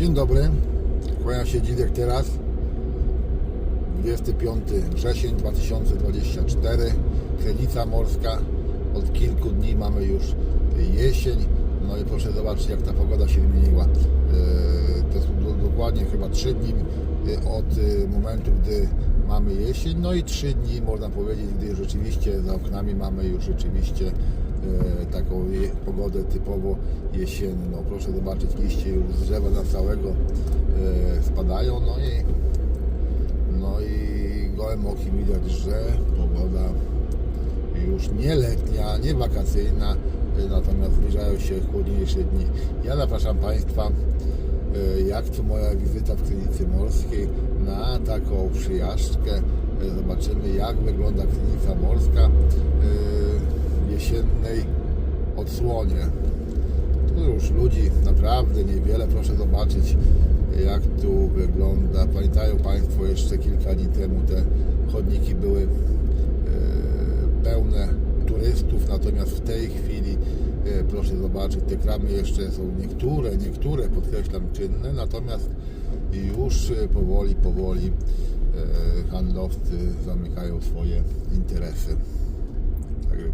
Dzień dobry, kłania się Dzidek teraz. 25 wrzesień 2024, Krynica Morska. Od kilku dni mamy już jesień. No i proszę zobaczyć jak ta pogoda się zmieniła. Eee, To są do- dokładnie chyba 3 dni e, od e, momentu, gdy mamy jesień. No i 3 dni można powiedzieć, gdy rzeczywiście za oknami mamy już rzeczywiście taką je, pogodę typowo jesienną. Proszę zobaczyć, liście już z drzewa na całego e, spadają. No i no i gołym okiem widać, że pogoda już nie letnia, nie wakacyjna, y, natomiast zbliżają się chłodniejsze dni. Ja zapraszam Państwa, jak to moja wizyta w Krynicy Morskiej, na taką przyjażdżkę. Zobaczymy, jak wygląda Krynica Morska jesiennej odsłonie. Tu już ludzi naprawdę niewiele. Proszę zobaczyć, jak tu wygląda. Pamiętają Państwo, jeszcze kilka dni temu te chodniki były e, pełne turystów, natomiast w tej chwili e, proszę zobaczyć, te kramy jeszcze są niektóre, niektóre podkreślam czynne, natomiast już e, powoli, powoli handlowcy zamykają swoje interesy.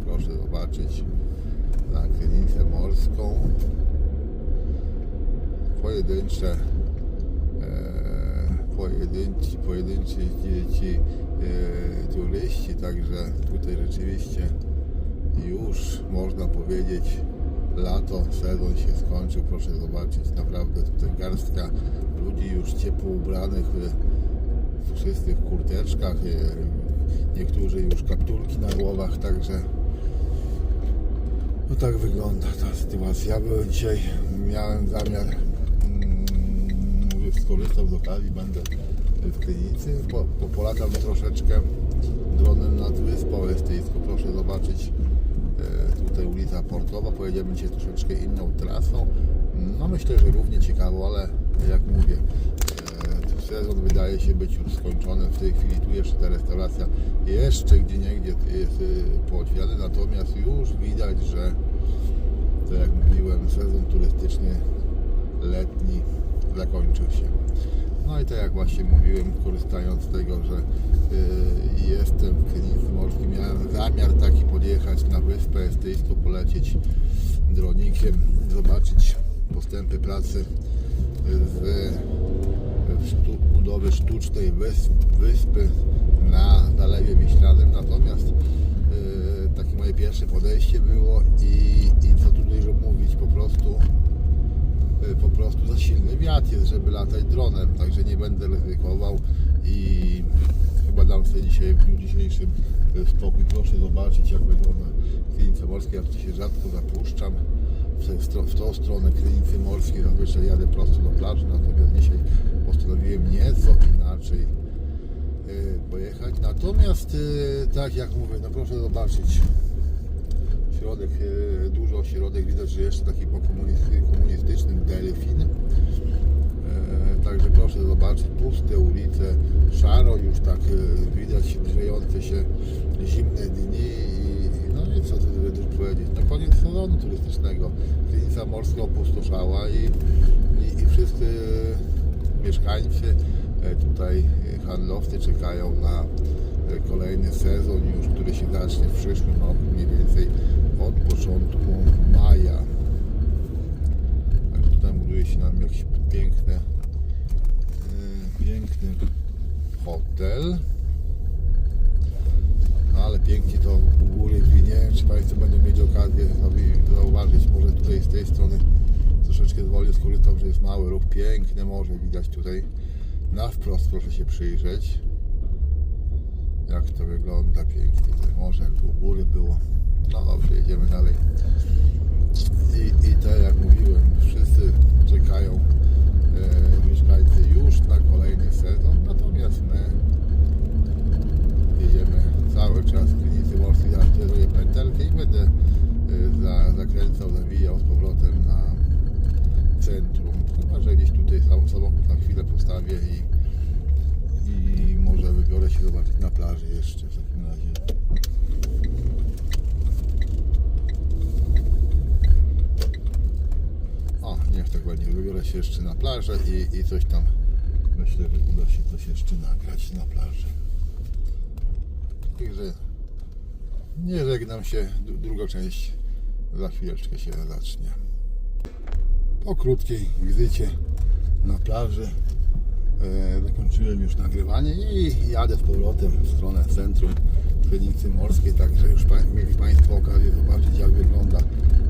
Proszę zobaczyć na krynicę morską. Pojedyncze e, pojedynczy, pojedynczy ci, e, turyści, także tutaj rzeczywiście już można powiedzieć lato, sezon się skończył, proszę zobaczyć, naprawdę tutaj garstka ludzi już ciepło ubranych w czystych kurteczkach, e, niektórzy już kapturki na głowach, także no tak wygląda ta sytuacja. Ja byłem dzisiaj, miałem zamiar, mm, mówię, skorzystał z okazji, będę w Krynicy, po, po, polatam troszeczkę dronem nad Wyspą Estyjską, proszę zobaczyć e, tutaj ulica Portowa, pojedziemy dzisiaj troszeczkę inną trasą, no myślę, że równie ciekawo, ale jak mówię, wydaje się być już skończony, w tej chwili tu jeszcze ta restauracja jeszcze gdzie niegdzie jest y, pootwierany, natomiast już widać, że to jak mówiłem, sezon turystyczny letni zakończył się. No i tak jak właśnie mówiłem, korzystając z tego, że y, jestem w Krynicy Morskiej, miałem zamiar taki podjechać na Wyspę Estyjską, polecieć dronikiem, zobaczyć postępy pracy w budowy sztucznej wysp, wyspy na Zalewie Wiślanym. Natomiast y, takie moje pierwsze podejście było i, i co tu dużo mówić, po prostu y, po prostu za silny wiatr jest, żeby latać dronem, także nie będę ryzykował i chyba dam sobie dzisiaj w dniu dzisiejszym y, spokój. Proszę zobaczyć jak wygląda Krynice Morskie, ja tu się rzadko zapuszczam w, tą stronę Krynicy Morskiej, zazwyczaj jadę prosto do plaży, natomiast dzisiaj postanowiłem nieco inaczej y, pojechać. Natomiast y, tak jak mówię, no proszę zobaczyć środek, e, dużo środek, widać, że jeszcze taki po komunisty, komunistycznym delfin. E, Także proszę zobaczyć puste ulice, szaro już tak e, widać grzejące się zimne dni no dużo powiedzieć. Na koniec sezonu turystycznego Krynica Morska opustoszała i, i, i wszyscy mieszkańcy e, tutaj e, handlowcy czekają na e, kolejny sezon już, który się zacznie w przyszłym roku mniej więcej od początku maja. Także tutaj buduje się nam jakiś piękny e, piękny hotel. Ale pięknie to u góry nie wiem, czy Państwo będą mieć okazję zauważyć, może tutaj z tej strony troszeczkę zwolnię skorzystam, że jest mały ruch, piękne morze widać tutaj. Na wprost proszę się przyjrzeć jak to wygląda. Pięknie to morze jak u góry było. No dobrze, jedziemy dalej. I, i tak jak mówiłem wszyscy czekają e, mieszkańcy już się jeszcze na plażę i, i coś tam myślę, że uda się coś jeszcze nagrać na plaży. Także nie żegnam się, druga część za chwileczkę się zacznie. Po krótkiej wizycie na plaży e, zakończyłem już nagrywanie i jadę z powrotem w stronę centrum Krynicy Morskiej, także już pa, mieli Państwo okazję zobaczyć jak wygląda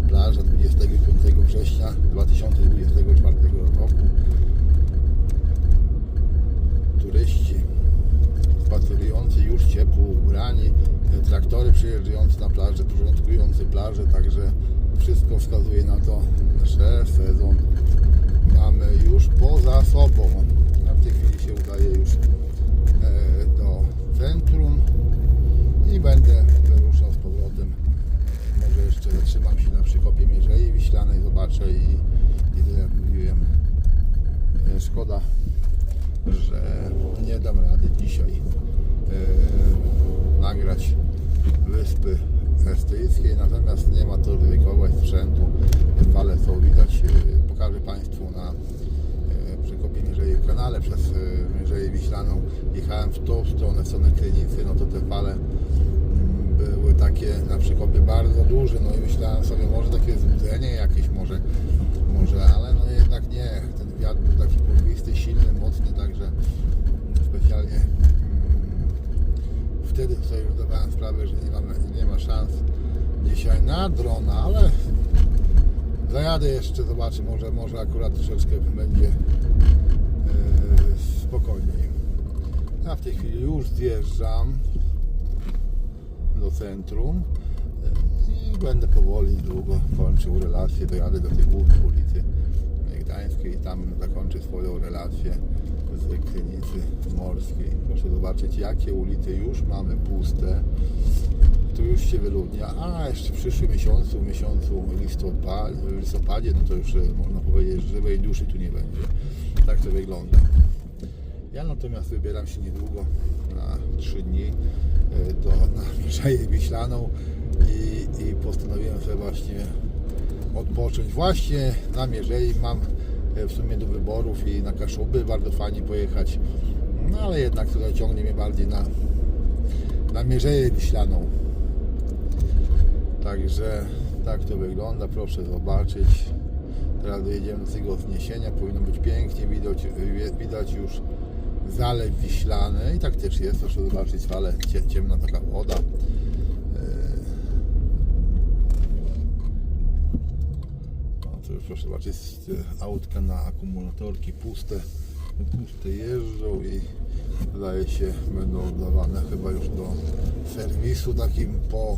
plaża 25 września 2024 roku. Turyści spacerujący już ciepło ubrani, e, traktory przyjeżdżające na plażę, porządkujący plażę, także wszystko wskazuje na to, że sezon mamy już poza sobą. Ja w tej chwili się udaję już e, do centrum i będę wyruszał z powrotem. Może jeszcze zatrzymam się na przykopie Mierzei Wiślanej, zobaczę i, i tak jak mówiłem, e, szkoda, że nie dam rady dzisiaj e, nagrać wyspy natomiast nie ma to ryzykować sprzętu. Fale są widać, e, pokażę Państwu na e, przekopie Mierzei kanale przez e, Mierzeję Wiślaną. Jechałem w tą stronę, w stronę Krynicy, no to te fale mm, były takie na przekopie bardzo duże, no i myślałem sobie może takie złudzenie jakieś może, może, ale no jednak nie. Ten wiatr był taki porwisty, silny, mocny, także specjalnie mm, wtedy sobie zdawałem sprawę, że nie, mamy, nie ma szans dzisiaj na drona, ale zajadę jeszcze, zobaczę, może, może akurat troszeczkę będzie yy, spokojniej. Ja w tej chwili już zjeżdżam do centrum yy, i będę powoli, długo kończył relację, dojadę do tej głównej ulicy Gdańskiej i tam zakończę swoją relację z Krynicy Morskiej. Proszę zobaczyć, jakie ulice już mamy puste. Się wyludnia, a jeszcze w przyszłym miesiącu, w miesiącu listopadzie no to już e, można powiedzieć, że żywej duszy tu nie będzie. Tak to wygląda. Ja natomiast wybieram się niedługo na 3 dni e, do, na Mierzeję Wiślaną i, i postanowiłem sobie właśnie odpocząć właśnie na Mierzei. Mam e, w sumie do wyborów i na Kaszuby bardzo fajnie pojechać, no ale jednak tutaj ciągnie mnie bardziej na, na Mierzeję Wiślaną. Także tak to wygląda, proszę zobaczyć. Teraz dojedziemy do tego wzniesienia, powinno być pięknie, widać, widać już zalew wiślany. I tak też jest, proszę zobaczyć fale, cie- ciemna taka woda. E, proszę zobaczyć, e, autka na akumulatorki puste, puste jeżdżą i wydaje się będą oddawane chyba już do serwisu takim po,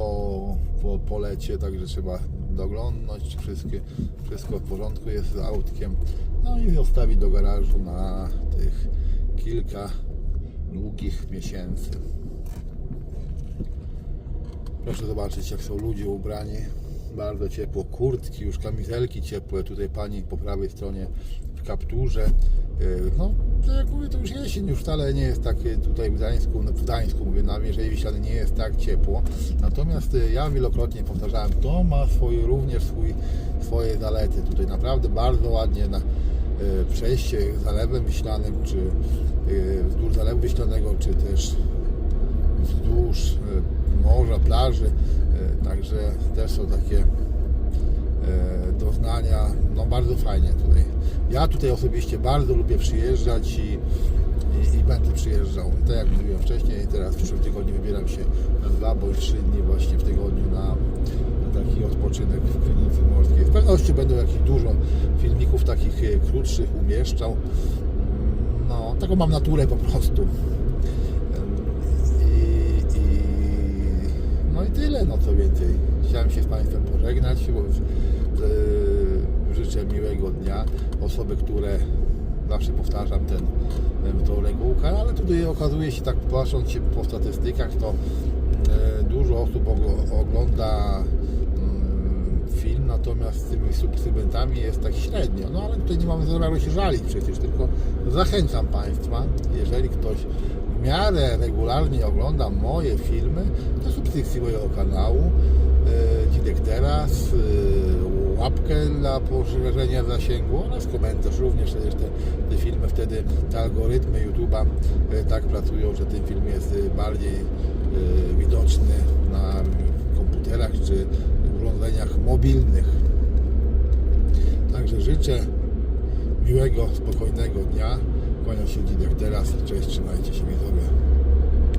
po, po, po lecie, także trzeba doglądnąć, wszystkie, wszystko w porządku jest z autkiem. No i zostawić do garażu na tych kilka długich miesięcy. Proszę zobaczyć, jak są ludzie ubrani. Bardzo ciepło. Kurtki, już kamizelki ciepłe. Tutaj pani po prawej stronie w kapturze. Yy, No, to jak mówię, to już jesień, już wcale nie jest tak tutaj w Gdańsku, no, w Gdańsku mówię, na Mierzei Wiślanej nie jest tak ciepło. Natomiast yy, ja wielokrotnie powtarzałem, to ma swój, również swój, swoje zalety. Tutaj naprawdę bardzo ładnie na yy, przejście zalewem wiślanym, czy yy, wzdłuż zalewu wiślanego, czy też wzdłuż morza, plaży, także też są takie doznania, no bardzo fajnie tutaj. Ja tutaj osobiście bardzo lubię przyjeżdżać i, i, i będę przyjeżdżał. Tak jak mówiłem wcześniej, teraz w przyszłym tygodniu wybieram się na dwa bądź trzy dni właśnie w tygodniu na, na taki odpoczynek w Krynicy Morskiej. Z pewnością będę jakichś dużo filmików takich e, krótszych umieszczał. No, taką mam naturę po prostu. No i tyle, no co więcej. Chciałem się z Państwem pożegnać, bo e, życzę miłego dnia. Osoby, które zawsze powtarzam ten, tą regułkę, ale tutaj okazuje się, tak patrząc się po statystykach, to e, dużo osób ogl- ogląda mm, film, natomiast z tymi subskrybentami jest tak średnio. No ale tutaj nie mamy zamiaru się żalić przecież, tylko zachęcam Państwa, jeżeli ktoś w miarę regularnie ogląda moje filmy, to mojego kanału. E, Dzidek teraz, e, łapkę dla poszerzenia zasięgu oraz komentarz również. Przecież te, te filmy wtedy, te algorytmy YouTube'a e, tak pracują, że ten film jest e, bardziej e, widoczny na komputerach czy urządzeniach mobilnych. Także życzę miłego, spokojnego dnia. Kłaniam się jak teraz. Cześć, trzymajcie się widzowie.